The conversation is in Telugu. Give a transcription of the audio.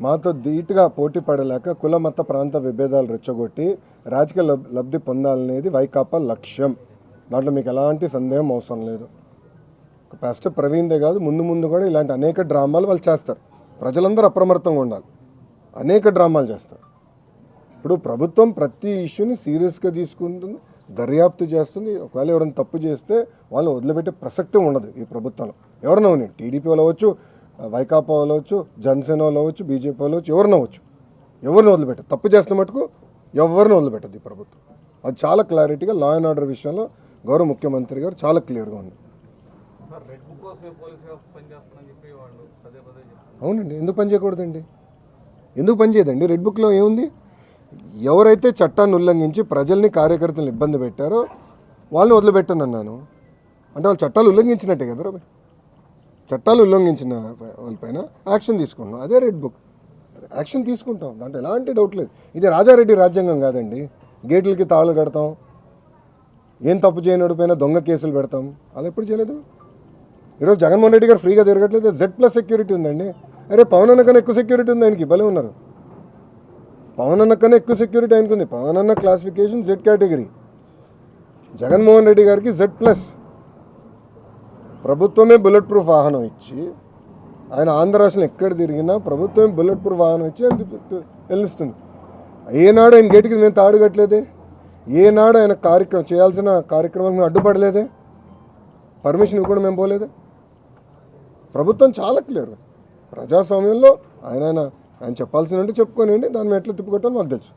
మాతో ధీటుగా పోటీ పడలేక కుల మత ప్రాంత విభేదాలు రెచ్చగొట్టి రాజకీయ లబ్ధి పొందాలనేది వైకాపా లక్ష్యం. దాంట్లో మీకు ఎలాంటి సందేహం అవసరం లేదు. పాస్టర్ ప్రవీణ్దే కాదు ముందు ముందు కూడా ఇలాంటి అనేక డ్రామాలు వాళ్ళు చేస్తారు. ప్రజలందరూ అప్రమత్తంగా ఉండాలి. అనేక డ్రామాలు చేస్తారు. ఇప్పుడు ప్రభుత్వం ప్రతి ఇష్యూని సీరియస్గా తీసుకుంటుంది దర్యాప్తు చేస్తుంది. ఒకవేళ ఎవరైనా తప్పు చేస్తే వాళ్ళు వదిలిపెట్టే ప్రసక్తి ఉండదు ఈ ప్రభుత్వంలో. ఎవరినో టీడీపీ వాళ్ళు అవ్వచ్చు వైకాపా వాళ్ళు అవ్వచ్చు జనసేన వాళ్ళు అవ్వచ్చు బీజేపీ వాళ్ళు అవ్వచ్చు ఎవరినో అవ్వచ్చు ఎవరిని వదిలిపెట్టదు. తప్పు చేస్తున్న మటుకు ఎవరిని వదిలిపెట్టదు ఈ ప్రభుత్వం. అది చాలా క్లారిటీగా లా అండ్ ఆర్డర్ విషయంలో గౌరవ ముఖ్యమంత్రి గారు చాలా క్లియర్గా ఉంది. అవునండి ఎందుకు పని చేయకూడదండి? ఎందుకు పని చేయదండి? రెడ్ బుక్లో ఏముంది? ఎవరైతే చట్టాన్ని ఉల్లంఘించి ప్రజల్ని కార్యకర్తలను ఇబ్బంది పెట్టారో వాళ్ళని వదిలిపెట్టను అన్నాను అంటే వాళ్ళు చట్టాలు ఉల్లంఘించినట్టే కదా చట్టాలు ఉల్లంఘించిన వాళ్ళపైన యాక్షన్ తీసుకుంటాం అదే రెడ్ బుక్ యాక్షన్ తీసుకుంటాం. దాంట్లో ఎలాంటి డౌట్ లేదు. ఇది రాజారెడ్డి రాజ్యాంగం కాదండి. గేట్లకి తాళు కడతాం. ఏం తప్పు చేయనోడి దొంగ కేసులు పెడతాం. అలా ఎప్పుడు చేయలేదు? ఈరోజు జగన్మోహన్ రెడ్డి గారు ఫ్రీగా తిరగట్లేదు. జెడ్ ప్లస్ సెక్యూరిటీ ఉందండి. అరే పవన్ అన్న కన్నా ఎక్కువ సెక్యూరిటీ ఉంది ఆయనకి. భలే ఉన్నారు. పవన్ అన్న కన్నా ఎక్కువ సెక్యూరిటీ ఆయనకు ఉంది పవన్ అన్న classification Z category Jaganmohan Reddy గారికి జెడ్ ప్లస్ ప్రభుత్వమే బుల్లెట్ ప్రూఫ్ వాహనం ఇచ్చి ఆయన ఆంధ్ర రాష్ట్రం ఎక్కడ తిరిగినా ప్రభుత్వమే బుల్లెట్ ప్రూఫ్ వాహనం ఇచ్చి ఆయన వెళ్ళిస్తుంది. ఏనాడు ఆయన గేటుకి మేము తాడుగట్టలేదే ఏనాడు ఆయన కార్యక్రమం చేయాల్సిన కార్యక్రమాలు మేము అడ్డుపడలేదే? పర్మిషన్ ఇవ్వకుండా మేము పోలేదే? ప్రభుత్వం చాలా క్లియర్ ప్రజాస్వామ్యంలో ఆయన ఆయన ఆయన చెప్పాల్సిన చెప్పుకోనివ్వండి దాన్ని ఎట్లా తిప్పుకొట్టాలో మాకు తెలుసు.